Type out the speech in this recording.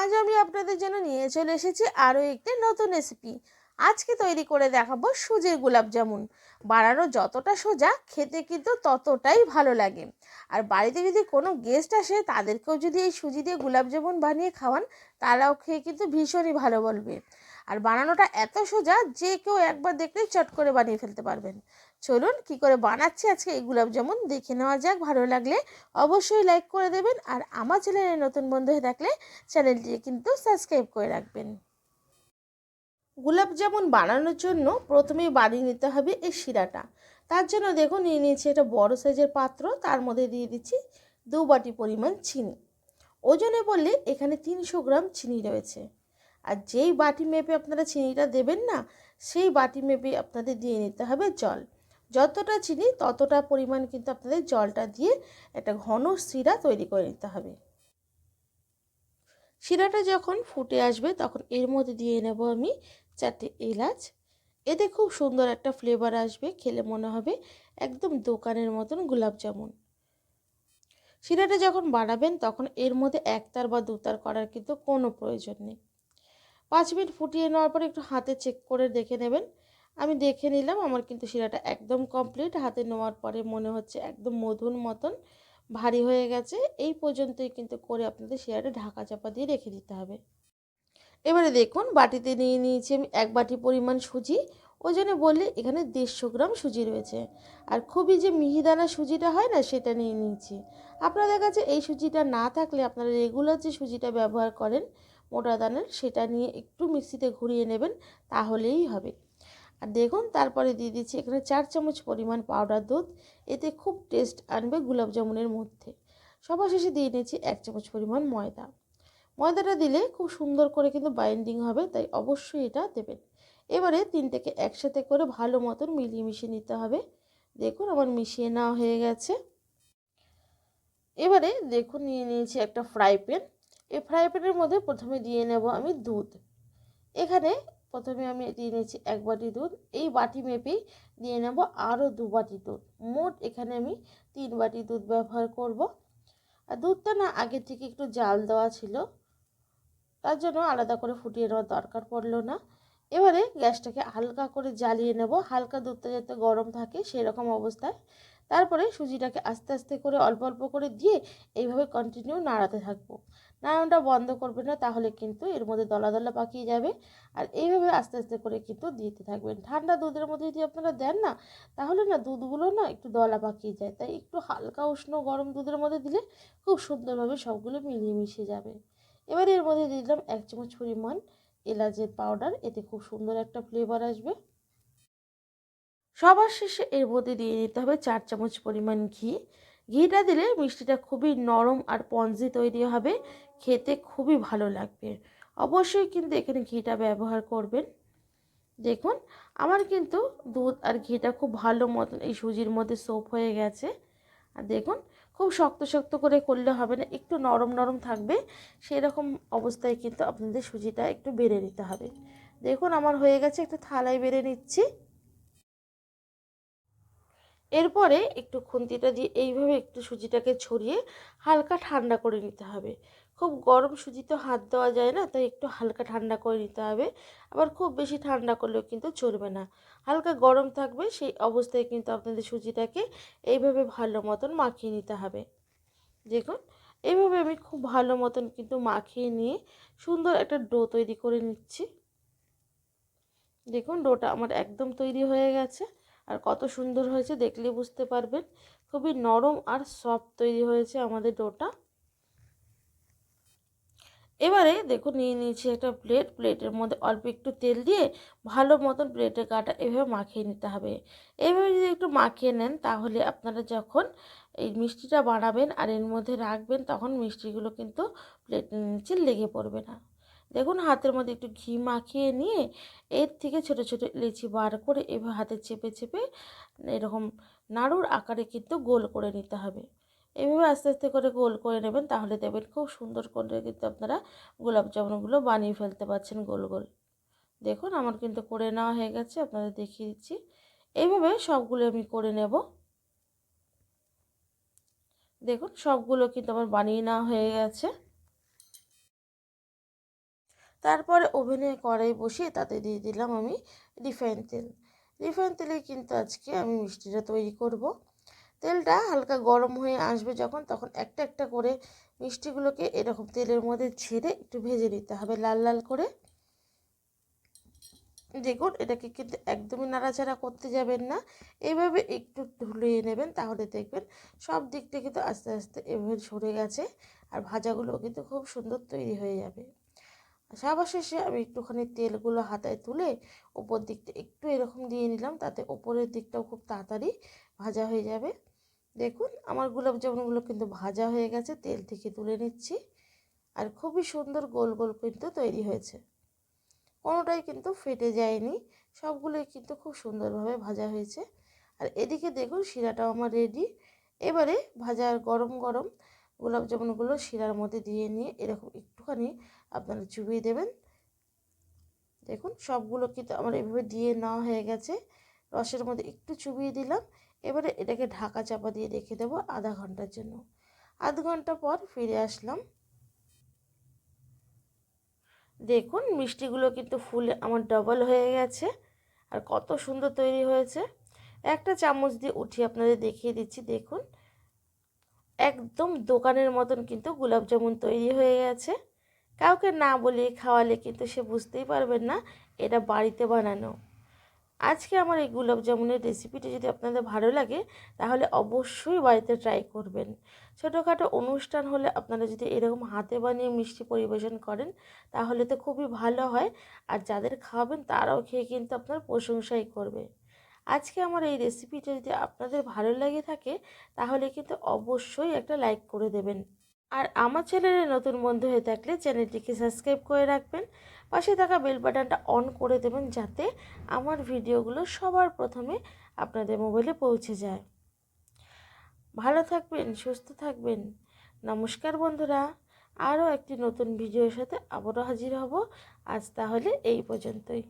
আজ আমি আপনাদের জন্য নিয়ে চলে এসেছি আরও একটি নতুন রেসিপি আজকে তৈরি করে দেখাবো সুজির গোলাপ জামুন। বানানো যতটা সোজা, খেতে কিন্তু ততটাই ভালো লাগে। আর বাড়িতে যদি কোনো গেস্ট আসে, তাদেরকেও যদি এই সুজি দিয়ে গোলাপ জামুন বানিয়ে খাওয়ান, তারাও খেয়ে কিন্তু ভীষণই ভালো বলবে। আর বানানোটা এত সোজা, যে কেউ একবার দেখলেই চট করে বানিয়ে ফেলতে পারবেন। চলুন কি করে বানাচ্ছি আজকে এই গোলাপ জামুন দেখে নেওয়া যাক, ভালো লাগলে অবশ্যই লাইক করে দেবেন আর আমার চ্যানেলে নতুন বন্ধু হয়ে থাকলে চ্যানেলটি কিন্তু সাবস্ক্রাইব করে রাখবেন। গোলাপ জামুন বানানোর জন্য প্রথমেই বানিয়ে নিতে হবে এই শিরাটা। তার জন্য দেখো নিয়ে নিয়েছি একটা বড় সাইজের পাত্র, তার মধ্যে দিয়ে দিচ্ছি দু বাটি পরিমাণ চিনি। ওজনে বললে এখানে তিনশো গ্রাম চিনি রয়েছে। আর যেই বাটি মেপে আপনারা চিনিটা দেবেন না, সেই বাটি মেপে আপনাদের দিয়ে নিতে হবে জল। যতটা চিনি, ততটা পরিমাণ কিন্তু আপনাদের জলটা দিয়ে একটা ঘন শিরা তৈরি করে নিতে হবে। শিরাটা যখন ফুটে আসবে, তখন এর মধ্যে দিয়ে নেব আমি চারটে এলাচ। এতে খুব সুন্দর একটা ফ্লেভার আসবে, খেলে মনে হবে একদম দোকানের মতন গোলাপ জামুন। শিরাটা যখন বানাবেন, তখন এর মধ্যে একতার বা দুতার করার কিন্তু কোনো প্রয়োজন নেই। পাঁচ মিনিট ফুটিয়ে নেওয়ার পর একটু হাতে চেক করে দেখে নেবেন। আমি দেখে নিলাম আমার কিন্তু শিরাটা একদম কমপ্লিট হাতে নেওয়ার পরে মনে হচ্ছে একদম মধুর মতন ভারী হয়ে গেছে। এই পর্যন্তই কিন্তু করে আপনাদের শিরাটা ঢাকা চাপা দিয়ে রেখে দিতে হবে। এবারে দেখুন, বাটিতে নিয়ে নিয়েছি আমি এক বাটি পরিমাণ সুজি। ওই জন্য বললে এখানে দেড়শো গ্রাম সুজি রয়েছে। আর খুবই যে মিহিদানা সুজিটা হয় না, সেটা নিয়ে নিয়েছি। আপনাদের কাছে এই সুজিটা না থাকলে আপনারা রেগুলার যে সুজিটা ব্যবহার করেন, মোটা দানের, সেটা নিয়ে একটু মিক্সিতে ঘুরিয়ে নেবেন, তাহলেই হবে। আর দেখুন, তারপরে দিয়ে দিচ্ছি এখানে চার চামচ পরিমাণ পাউডার দুধ। এতে খুব টেস্ট আনবে গোলাপ জামুনের মধ্যে। সবার শেষে দিয়ে নিয়েছি এক চামচ পরিমাণ ময়দা। ময়দাটা দিলে খুব সুন্দর করে কিন্তু বাইন্ডিং হবে, তাই অবশ্যই এটা দেবেন। এবারে তিনটেকে একসাথে করে ভালো মতন মিলিয়ে মিশিয়ে নিতে হবে। দেখুন, আমার মিশিয়ে নেওয়া হয়ে গেছে। এবারে দেখুন, নিয়ে নিয়েছি একটা ফ্রাই প্যান এই ফ্রাই প্যানের মধ্যে প্রথমে দিয়ে নেব আমি দুধ। এখানে প্রথমে আমি দিয়ে নিয়েছি এক বাটি দুধ। এই বাটি মেপেই দিয়ে নেব আরও দু বাটি দুধ। মোট এখানে আমি তিন বাটি দুধ ব্যবহার করব। আর দুধটা না আগে থেকে একটু জাল দেওয়া ছিল। তার জন্য আলাদা করে ফুটিয়ে নেওয়ার দরকার পড়ল না। এবারে গ্যাসটাকে হালকা করে জ্বালিয়ে নেব। হালকা দুধটা যাতে গরম থাকে সেরকম অবস্থায়। তারপরে সুজিটাকে আস্তে আস্তে করে অল্প অল্প করে দিয়ে এইভাবে কন্টিনিউ নাড়াতে থাকব। নাড়ানোটা বন্ধ করবে না, তাহলে কিন্তু এর মধ্যে দলা দলা পাকিয়ে যাবে। আর এইভাবে আস্তে আস্তে করে কিন্তু দিতে থাকবেন। ঠান্ডা দুধের মধ্যে যদি আপনারা দেন না, তাহলে না দুধগুলো না একটু দলা পাকিয়ে যায়। তাই একটু হালকা উষ্ণ গরম দুধের মধ্যে দিলে খুব সুন্দরভাবে সবগুলো মিলিয়ে মিশে যাবে। এবার এর মধ্যে দিয়ে দিলাম এক চামচ পরিমাণ এলাচের পাউডার। এতে খুব সুন্দর একটা ফ্লেভার আসবে। সবার শেষে এর মধ্যে দিয়ে নিতে হবে চার চামচ পরিমাণ ঘি। ঘিটা দিলে মিষ্টিটা খুবই নরম আর পঞ্জি তৈরি হবে। খেতে খুবই ভালো লাগবে। অবশ্যই কিন্তু এখানে ঘিটা ব্যবহার করবেন। দেখুন, আমার কিন্তু দুধ আর ঘিটা খুব ভালো মতন এই সুজির মধ্যে সোপ হয়ে গেছে। আর দেখুন, খুব শক্ত শক্ত করে করলে হবে না, একটু নরম নরম থাকবে। সেই রকম অবস্থায় কিন্তু আপনাদের সুজিটা একটু বেড়ে নিতে হবে। দেখুন, আমার হয়ে গেছে, একটু থালায় বেড়ে নিচ্ছি। এরপরে একটু খুন্তিটা দিয়ে এইভাবে একটু সুজিটাকে ছড়িয়ে হালকা ঠান্ডা করে নিতে হবে। খুব গরম সুজি তো হাত দেওয়া যায় না, তাই একটু হালকা ঠান্ডা করে নিতে হবে। আবার খুব বেশি ঠান্ডা করলেও কিন্তু চলবে না। হালকা গরম থাকবে, সেই অবস্থায় কিন্তু আপনাদের সুজিটাকে এইভাবে ভালো মতন মাখিয়ে নিতে হবে। দেখুন, এইভাবে আমি খুব ভালো মতন কিন্তু মাখিয়ে নিয়ে সুন্দর একটা ডো তৈরি করে নিচ্ছি। দেখুন, ডোটা আমার একদম তৈরি হয়ে গেছে। আর কত সুন্দর হয়েছে দেখলে বুঝতে পারবেন। খুবই নরম আর সফট তৈরি হয়েছে আমাদের ডোটা। এবারে দেখুন, নিয়ে নিয়েছি একটা প্লেট প্লেটের মধ্যে অল্প একটু তেল দিয়ে ভালো মতন প্লেটের গাটা এভাবে মাখিয়ে নিতে হবে। এভাবে যদি একটু মাখিয়ে নেন, তাহলে আপনারা যখন এই মিষ্টিটা বানাবেন আর এর মধ্যে রাখবেন, তখন মিষ্টিগুলো কিন্তু প্লেটের নিচে লেগে পড়বে না। দেখুন হাতের মধ্যে একটু ঘি মাখিয়ে নিয়ে, এর থেকে ছোট ছোট লিচি বার করে এভাবে হাতে চেপে চেপে, এরকম নাড়ুর আকারে কিন্তু গোল করে নিতে হবে। এভাবে আস্তে আস্তে করে গোল করে নেবেন, তাহলে দেবেন খুব সুন্দর করে কিন্তু আপনারা গোলাপ জামুনগুলো বানিয়ে ফেলতে পারছেন গোল গোল। দেখুন আমার কিন্তু করে নেওয়া হয়ে গেছে, আপনাদের দেখিয়ে দিচ্ছি। এইভাবে সবগুলো আমি করে নেব। দেখুন সবগুলো কিন্তু আমার বানিয়ে নেওয়া হয়ে গেছে। তারপরে ওভেনে কড়াই বসিয়ে তাতে দিয়ে দিলাম আমি রিফাইন তেল। রিফাইন তেলে কিন্তু আজকে আমি মিষ্টিটা তৈরি করব। তেলটা হালকা গরম হয়ে আসবে যখন, তখন একটা একটা করে মিষ্টিগুলোকে এরকম তেলের মধ্যে ছেড়ে একটু ভেজে নিতে হবে লাল লাল করে। দেখুন, এটাকে কিন্তু একদমই নাড়াচাড়া করতে যাবেন না। এভাবে একটু ঢুলিয়ে নেবেন, তাহলে দেখবেন সব দিকটা কিন্তু আস্তে আস্তে এভাবে সরে গেছে আর ভাজাগুলো কিন্তু খুব সুন্দর তৈরি হয়ে যাবে। সবার শেষে আমি একটুখানি তেলগুলো হাতায় তুলে ওপর দিকটা একটু এরকম দিয়ে নিলাম, তাতে ওপরের দিকটাও খুব তাড়াতাড়ি ভাজা হয়ে যাবে। দেখুন, আমার গোলাপ জামুনগুলো কিন্তু ভাজা হয়ে গেছে, তেল থেকে তুলে নিচ্ছি আর খুবই সুন্দর গোল গোল কিন্তু তৈরি হয়েছে। কোনোটাই কিন্তু ফেটে যায়নি, সবগুলোই কিন্তু খুব সুন্দরভাবে ভাজা হয়েছে। আর এদিকে দেখুন, শিরাটাও আমার রেডি এবারে ভাজার গরম গরম গোলাপ জামুনগুলো শিরার মধ্যে দিয়ে নিয়ে এরকম একটুখানি আপনারা চুবিয়ে দেবেন। দেখুন, সবগুলো কিন্তু আমার এভাবে দিয়ে নেওয়া হয়ে গেছে। রসের মধ্যে একটু চুবিয়ে দিলাম। এবারে এটাকে ঢাকা চাপা দিয়ে রেখে দেবো আধা ঘণ্টার জন্য। আধ ঘণ্টা পর ফিরে আসলাম। দেখুন, মিষ্টিগুলো কিন্তু ফুলে আমার ডবল হয়ে গেছে। আর কত সুন্দর তৈরি হয়েছে। একটা চামচ দিয়ে উঠিয়ে আপনাদের দেখিয়ে দিচ্ছি। দেখুন একদম দোকানের মতন কিন্তু গোলাপ জামুন তৈরি হয়ে গেছে। কাউকে না বলে খাওয়ালে কিন্তু সে বুঝতেই পারবেন না এটা বাড়িতে বানানো। আজকে আমার এই গোলাপ জামুনের রেসিপিটি যদি আপনাদের ভালো লাগে, তাহলে অবশ্যই বাড়িতে ট্রাই করবেন। ছোটোখাটো অনুষ্ঠান হলে আপনারা যদি এরকম হাতে বানিয়ে মিষ্টি পরিবেশন করেন, তাহলে তো খুবই ভালো হয়। আর যাদের খাওয়াবেন তারাও খেয়ে কিন্তু আপনার প্রশংসাই করবে। আজকে আমার এই রেসিপিটা যদি আপনাদের ভালো লাগে থাকে, তাহলে কিন্তু অবশ্যই একটা লাইক করে দেবেন। আর আমার চ্যানেলে নতুন বন্ধু হয়ে থাকলে চ্যানেলটিকে সাবস্ক্রাইব করে রাখবেন। পাশে থাকা বেল বাটনটা অন করে দেবেন যাতে আমার ভিডিওগুলো সবার প্রথমে আপনাদের মোবাইলে পৌঁছে যায়। ভালো থাকবেন, সুস্থ থাকবেন। নমস্কার বন্ধুরা, আরও একটি নতুন ভিডিওর সাথে আবারও হাজির হব। আজ তাহলে এই পর্যন্তই।